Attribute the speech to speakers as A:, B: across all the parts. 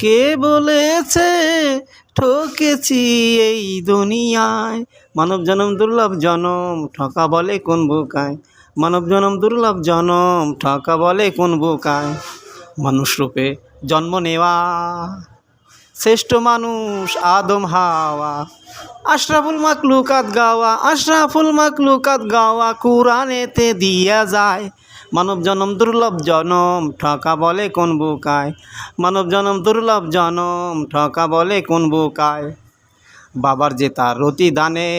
A: কে বলেছে, ঠকেছি এই দুনিয়ায়? মানব জনম, দুর্লভ জনম, ঠকা বলে কোন বোকায়? মানব জনম, দুর্লভ জনম, ঠকা বলে কোন বোকায়? মানুষ রূপে জন্ম নেওয়া। শ্রেষ্ঠ মানুষ আদম হাওয়া। আশরাফুল মাকলুকাত গাওয়া, আশরাফুল মাকলুকাত গাওয়া কুরআনেতে দিয়া যায়। মানব জনম, দুর্লভ জনম, ঠকা বলে কোন বোকায়? মানব জনম, দুর্লভ জনম, ঠকা বলে কোন বোকায়? বাবার যে তার রতি দানে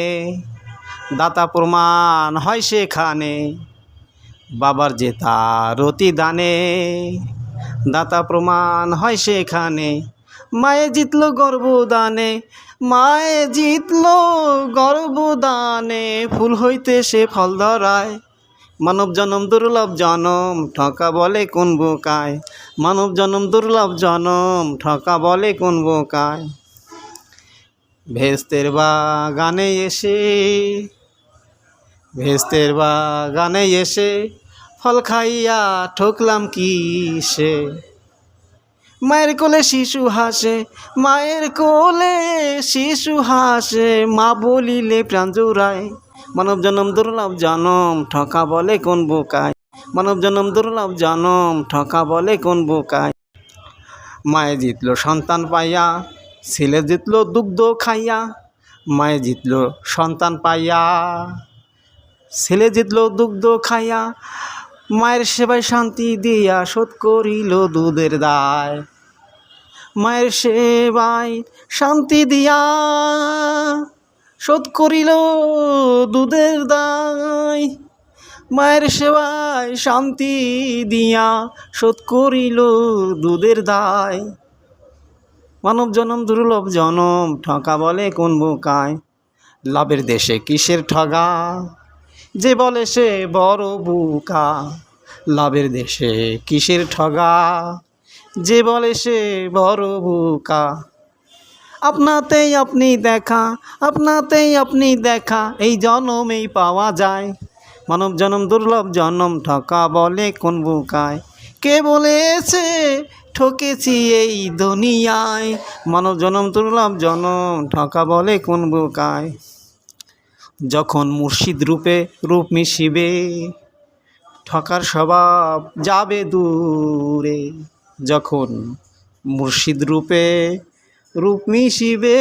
A: দাতা প্রমাণ হয় সেখানে। বাবার যে তার রতি দানে দাতা প্রমাণ হয় সেখানে। মায়ে জিতলো গর্ভদানে মায়ে জিতলো গর্ভদানে ফুল হইতে সে ফল ধরায়। মানব জনম দুর্লভ জনম, ঠকা বলে কোন বোকায়? মানব জনম দুর্লভ জনম, ঠকা বলে কোন বোকায়? ভেস্তের বাগানে এসে, ভেস্তের বাগানে এসে, ফল খাইয়া ঠকলাম কি সে মায়ের কোলে শিশু হাসে, মায়ের কোলে শিশু হাসে, মা বলিলে প্রাণ জোড়ায়। মানব জনম দুর্লভ জনম, ঠকা বলে কোন বোকায়। মানব জনম দুর্লভ জনম, ঠকা বলে কোন বোকায়। মায়ে জিতলো সন্তান পাইয়া, ছেলে জিতলো দুগ্ধ খাইয়া। মায়ে জিতলো সন্তান পাইয়া, ছেলে জিতলো দুগ্ধ খাইয়া। মায়ের সেবায় শান্তি দিয়া শোধ করিল দুধের দায়। মায়ের সেবায় শান্তি দিয়া শোধ করিল দুধের দায়। মায়ের সেবায় শান্তি দিয়া শোধ করিল দুধের দায়। মানব জনম, দুর্লভ জনম, ঠকা বলে কোন বোকায়? লাভের দেশে কিসের ঠগা? যে বলে সে বড় বুকা, লাভের দেশে কিসের ঠগা? যে বলে সে বড় বুকা, আপনাতেই আপনি দেখা, আপনাতেই আপনি দেখা, এই জনমেই পাওয়া যায়। মানব জনম, দুর্লভ জনম, ঠকা বলে কোন বুকায়? কে বলেছে, ঠকেছি এই দুনিয়ায়? মানব জনম, দুর্লভ জনম, ঠকা বলে কোন বুকায়? যখন মুর্শিদ রূপে রূপ মিশিবে, ঠকার স্বভাব যাবে দূরে। যখন মুর্শিদ রূপে রূপ মিশিবে,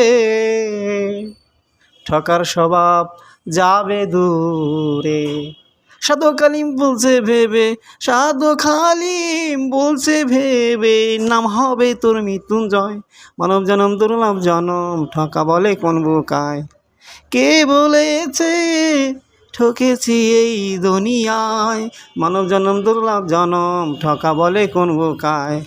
A: ঠকার স্বভাব যাবে দূরে। সাধু কালিম বলছে ভেবে, সাধু খালিম বলছে ভেবে, নাম হবে তোর মৃত্যুঞ্জয়। মানব জনম, দুর্লভ জনম, ঠকা বলে কোন বোকায়। কে বলেছে? ঠকেছি এই দুনিয়ায়। মানব জনম দুর্লভ জনম ঠকা বলে কোন বোকায়